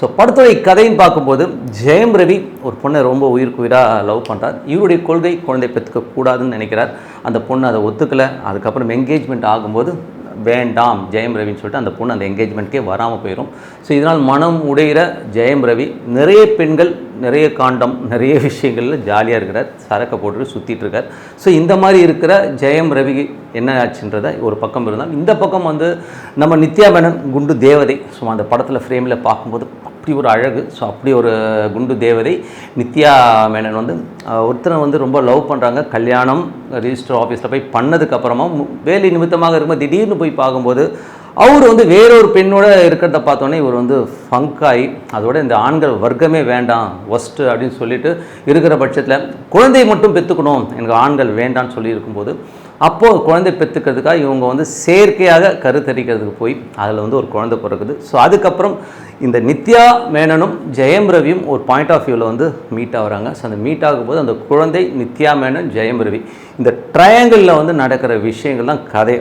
So படத்துடைய கதைன்னு பார்க்கும்போது ஜெயம் ரவி ஒரு பொண்ணை ரொம்ப உயிருக்கு உயிராக லவ் பண்ணுறார் இவருடைய கொள்கை குழந்தை பெற்றுக்க கூடாதுன்னு நினைக்கிறார். அந்த பொண்ணு அதை ஒத்துக்கலை. அதுக்கப்புறம் என்கேஜ்மெண்ட் ஆகும்போது வேண்டாம் ஜெயம் ரவின்னு சொல்லிட்டு அந்த பொண்ணு அந்த என்கேஜ்மெண்ட்கே வராமல் போயிடும் ஸோ இதனால் மனம் உடையிற ஜெயம் ரவி நிறைய பெண்கள் நிறைய காண்டம் நிறைய விஷயங்களில் ஜாலியாக இருக்கிறார். சரக்கை போட்டுட்டு சுற்றிட்டு இருக்கார். ஸோ இந்த மாதிரி இருக்கிற ஜெயம் ரவி என்ன ஆச்சுன்றதை ஒரு பக்கம் இருந்தால் இந்த பக்கம் வந்து நம்ம நித்யா மேனன் குண்டு தேவதை ஸோ அந்த படத்தில் ஃப்ரேமில் பார்க்கும்போது அப்படி ஒரு அழகு ஸோ அப்படி ஒரு குண்டு தேவதை நித்யா மேனன் வந்து ஒருத்தனை வந்து ரொம்ப லவ் பண்ணுறாங்க கல்யாணம் ரிஜிஸ்டர் ஆஃபீஸில் போய் பண்ணதுக்கப்புறமா வேலை நிமித்தமாக இருக்கும்போது திடீர்னு போய் பார்க்கும்போது அவர் வந்து வேறொரு பெண்ணோட இருக்கிறத பார்த்தோன்னே இவர் வந்து ஃபங்காய் அதோட இந்த ஆண்கள் வர்க்கமே வேண்டாம் ஒஸ்ட்டு அப்படின்னு சொல்லிட்டு இருக்கிற பட்சத்தில் குழந்தையை மட்டும் பெற்றுக்கணும் எனக்கு ஆண்கள் வேண்டாம்னு சொல்லி இருக்கும்போது அப்போது குழந்தை பெற்றுக்கிறதுக்காக இவங்க வந்து செயற்கையாக கருத்தரிக்கிறதுக்கு போய் அதில் வந்து ஒரு குழந்தை பிறக்குது. ஸோ அதுக்கப்புறம் இந்த நித்யா மேனனும் ஜெயம் ரவியும் ஒரு பாயிண்ட் ஆஃப் வியூவில் வந்து மீட் ஆகுறாங்க. ஸோ அந்த மீட் ஆகும்போது அந்த குழந்தை நித்யா மேனன் ஜெயம் ரவி இந்த ட்ரையாங்கிளில் வந்து நடக்கிற விஷயங்கள் தான் கதை.